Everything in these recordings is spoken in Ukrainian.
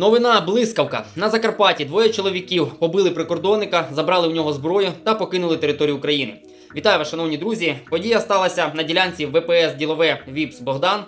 Новина блискавка на Закарпатті. Двоє чоловіків побили прикордонника, забрали в нього зброю та покинули територію України. Вітаю вас, шановні друзі. Подія сталася на ділянці ВПС Ділове Віпс Богдан.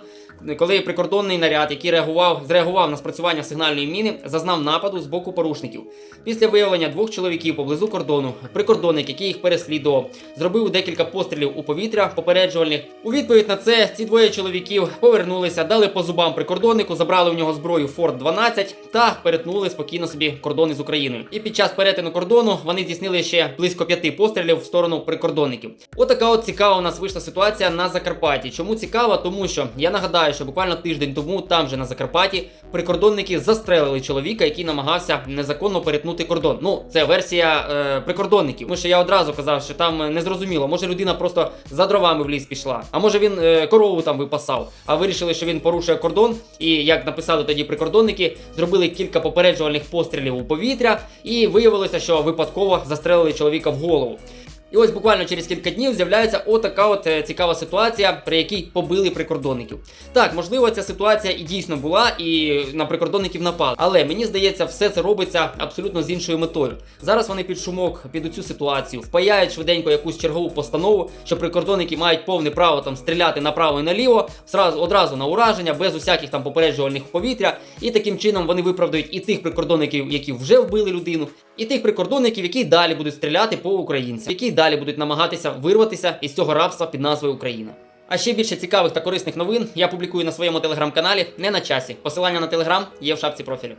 Коли прикордонний наряд, який реагував, зреагував на спрацювання сигнальної міни, зазнав нападу з боку порушників. Після виявлення двох чоловіків поблизу кордону, прикордонник, який їх переслідував, зробив декілька пострілів у повітря попереджувальних. У відповідь на це ці двоє чоловіків повернулися, дали по зубам прикордоннику, забрали в нього зброю Форт 12 та перетнули спокійно собі кордони з Україною. І під час перетину кордону вони здійснили ще близько п'яти пострілів в сторону прикордонників. Отака от цікава у нас вийшла ситуація на Закарпатті. Чому цікава? Тому що я нагадаю, що буквально тиждень тому там же на Закарпатті прикордонники застрелили чоловіка, який намагався незаконно перетнути кордон. Ну, це версія е, прикордонників. Тому що я одразу казав, що там е, незрозуміло. Може людина просто за дровами в ліс пішла, а може він е, корову там випасав. А вирішили, що він порушує кордон. І як написали тоді прикордонники, зробили кілька попереджувальних пострілів у повітря, і виявилося, що випадково застрелили чоловіка в голову. І ось буквально через кілька днів з'являється отака от е, цікава ситуація, при якій побили прикордонників. Так, можливо, ця ситуація і дійсно була, і на прикордонників напали. Але мені здається, все це робиться абсолютно з іншою метою. Зараз вони під шумок, під цю ситуацію, впаяють швиденько якусь чергову постанову, що прикордонники мають повне право там стріляти направо і наліво, зразу одразу на ураження, без усяких там попереджувальних повітря. І таким чином вони виправдають і тих прикордонників, які вже вбили людину, і тих прикордонників, які далі будуть стріляти по українцям, які далі будуть намагатися вирватися із цього рабства під назвою Україна. А ще більше цікавих та корисних новин я публікую на своєму телеграм-каналі не на часі. Посилання на телеграм є в шапці профілю.